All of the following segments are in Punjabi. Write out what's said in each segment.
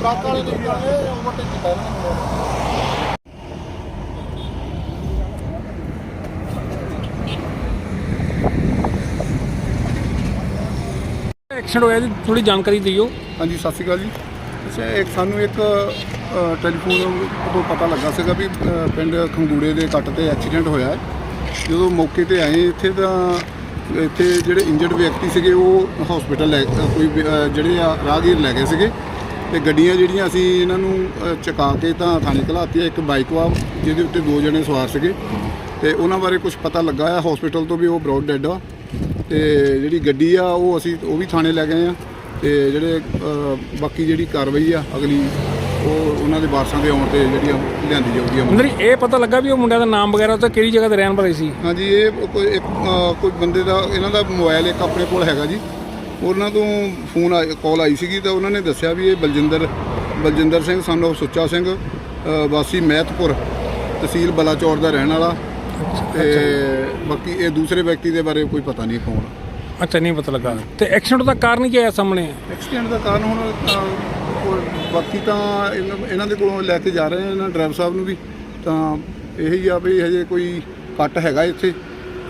ਟਰੱਕ ਵਾਲੇ ਨੇ ਇਹ ਓਵਰਟੇਕ ਕੀਤਾ ਇਹਨਾਂ ਨੇ। ਐਕਸੀਡੈਂਟ ਹੋਇਆ ਜੀ ਥੋੜੀ ਜਾਣਕਾਰੀ ਦਿਓ। ਹਾਂਜੀ ਸਤਿ ਸ਼੍ਰੀ ਅਕਾਲ ਜੀ। ਅੱਛਾ ਇੱਕ ਸਾਨੂੰ ਇੱਕ ਅ, ਟੈਲੀਫੋਨ ਤੋਂ ਪਤਾ ਲੱਗਾ ਸੀਗਾ ਵੀ ਅ, ਪਿੰਡ ਖੰਗੂੜੇ ਦੇ ਕੱਟ ਤੇ ਐਕਸੀਡੈਂਟ ਹੋਇਆ ਹੈ। ਜਦੋਂ ਮੌਕੇ ਤੇ ਆਏ ਇੱਥੇ ਤਾਂ ਇੱਥੇ ਜਿਹੜੇ ਇੰਜਰਡ ਵਿਅਕਤੀ ਸੀਗੇ ਉਹ ਹਸਪੀਟਲ ਲੈ ਅ, ਕੋਈ ਵੀ, ਅ, ਜਿਹੜੇ ਆ ਰਾਹਗੀਰ ਲੈ ਗਏ ਸੀਗੇ। ਤੇ ਗੱਡੀਆਂ ਜਿਹੜੀਆਂ ਅਸੀਂ ਇਹਨਾਂ ਨੂੰ ਚੁਕਾ ਕੇ ਤਾਂ ਥਾਣੇ ਘਲਾਤੀ ਇੱਕ ਬਾਈਕ ਵਾ ਜਿਹਦੇ ਉੱਤੇ ਦੋ ਜਣੇ ਸਵਾਰ ਸੀਗੇ। ਤੇ ਉਹਨਾਂ ਬਾਰੇ ਕੁਝ ਪਤਾ ਲੱਗਾ ਹੈ ਹਸਪੀਟਲ ਤੋਂ ਵੀ ਉਹ ਬ੍ਰੌਡ ਡੈੱਡ ਆ। ਤੇ ਜਿਹੜੀ ਗੱਡੀ ਆ ਉਹ ਅਸੀਂ ਉਹ ਵੀ ਥਾਣੇ ਲੈ ਗਏ ਆ। ਤੇ ਜਿਹੜੇ ਬਾਕੀ ਜਿਹੜੀ ਕਾਰਵਾਈ ਆ ਅਗਲੀ ਉਹ ਉਹਨਾਂ ਦੇ ਵਾਰਸਾਂ ਦੇ ਆਉਣ ਤੇ ਜਿਹੜੀਆਂ ਲਿਆਂਦੀ ਜਾਊਗੀ ਜੀ ਇਹ ਪਤਾ ਲੱਗਾ ਵੀ ਉਹ ਮੁੰਡਿਆਂ ਦਾ ਨਾਮ ਵਗੈਰਾ ਤੇ ਕਿਹੜੀ ਜਗ੍ਹਾ ਤੇ ਰਹਿਣ ਵਾਲੇ ਸੀ? ਹਾਂਜੀ ਇਹ ਕੋਈ ਇੱਕ ਕੋਈ ਬੰਦੇ ਦਾ ਇਹਨਾਂ ਦਾ ਮੋਬਾਈਲ ਇੱਕ ਆਪਣੇ ਕੋਲ ਹੈਗਾ ਜੀ। ਉਹਨਾਂ ਤੋਂ ਫੋਨ ਕਾਲ ਆਈ ਸੀਗੀ ਤਾਂ ਉਹਨਾਂ ਨੇ ਦੱਸਿਆ ਵੀ ਇਹ ਬਲਜਿੰਦਰ ਬਲਜਿੰਦਰ ਸਿੰਘ ਸਾਨੂੰ ਸੁੱਚਾ ਸਿੰਘ ਵਾਸੀ ਮਹਿਤਪੁਰ ਤਹਿਸੀਲ ਬਲਾਚੌਰ ਦਾ ਰਹਿਣ ਵਾਲਾ। ਤੇ ਬਾਕੀ ਇਹ ਦੂਸਰੇ ਵਿਅਕਤੀ ਦੇ ਬਾਰੇ ਕੋਈ ਪਤਾ ਨਹੀਂ ਕੌਣ ਅੱਛਾ ਨਹੀਂ ਪਤਾ ਲੱਗਾ। ਤੇ ਐਕਸੀਡੈਂਟ ਦਾ ਕਾਰਨ ਕੀ ਆਇਆ ਸਾਹਮਣੇ? ਐਕਸੀਡੈਂਟ ਦਾ ਕਾਰਨ ਹੁਣ ਬਾਕੀ ਤਾਂ ਇਹਨਾਂ ਇਹਨਾਂ ਦੇ ਕੋਲੋਂ ਲੈ ਕੇ ਜਾ ਰਹੇ ਆ ਇਹਨਾਂ ਡਰਾਈਵਰ ਸਾਹਿਬ ਨੂੰ ਵੀ। ਤਾਂ ਇਹੀ ਆ ਵੀ ਹਜੇ ਕੋਈ ਕੱਟ ਹੈਗਾ ਇੱਥੇ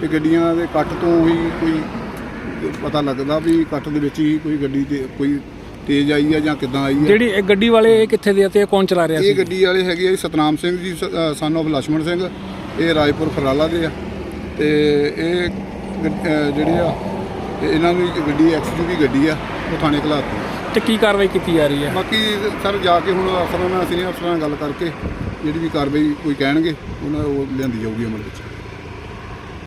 ਤੇ ਗੱਡੀਆਂ ਦੇ ਕੱਟ ਤੋਂ ਹੀ ਕੋਈ ਪਤਾ ਲੱਗਦਾ ਵੀ ਕੱਟ ਦੇ ਵਿੱਚ ਹੀ ਕੋਈ ਗੱਡੀ ਤੇ ਕੋਈ ਤੇਜ਼ ਆਈ ਆ ਜਾਂ ਕਿੱਦਾਂ ਆਈ ਆ। ਜਿਹੜੀ ਇਹ ਗੱਡੀ ਵਾਲੇ ਇਹ ਕਿੱਥੇ ਦੇ ਆ ਤੇ ਕੌਣ ਚਲਾ ਰਿਹਾ ਇਹ ਗੱਡੀ ਵਾਲੇ ਹੈਗੇ ਆ ਜੀ ਸਤਨਾਮ ਸਿੰਘ ਜੀ ਸਨ ਆਫ ਲਛਮਣ ਸਿੰਘ। ਇਹ ਰਾਜਪੁਰ ਫਰਾਲਾ ਦੇ ਆ। ਤੇ ਇਹ ਗ- ਜਿਹੜੇ ਆ ਤੇ ਇਹਨਾਂ ਨੂੰ ਇੱਕ ਗੱਡੀ ਐਕਸਯੂਵੀ ਗੱਡੀ ਆ ਉਹ ਥਾਣੇ ਘਲਾਤੀ। ਤੇ ਕੀ ਕਾਰਵਾਈ ਕੀਤੀ ਜਾ ਰਹੀ ਹੈ ਬਾਕੀ ਸਰ ਜਾ ਕੇ ਹੁਣ ਅਫਸਰਾਂ ਨਾਲ ਸੀਨੀਅਰ ਅਫਸਰਾਂ ਨਾਲ ਗੱਲ ਕਰਕੇ ਜਿਹੜੀ ਵੀ ਕਾਰਵਾਈ ਕੋਈ ਕਹਿਣਗੇ ਉਹਨਾਂ ਉਹ ਲਿਆਂਦੀ ਜਾਊਗੀ ਅਮਲ ਵਿੱਚ।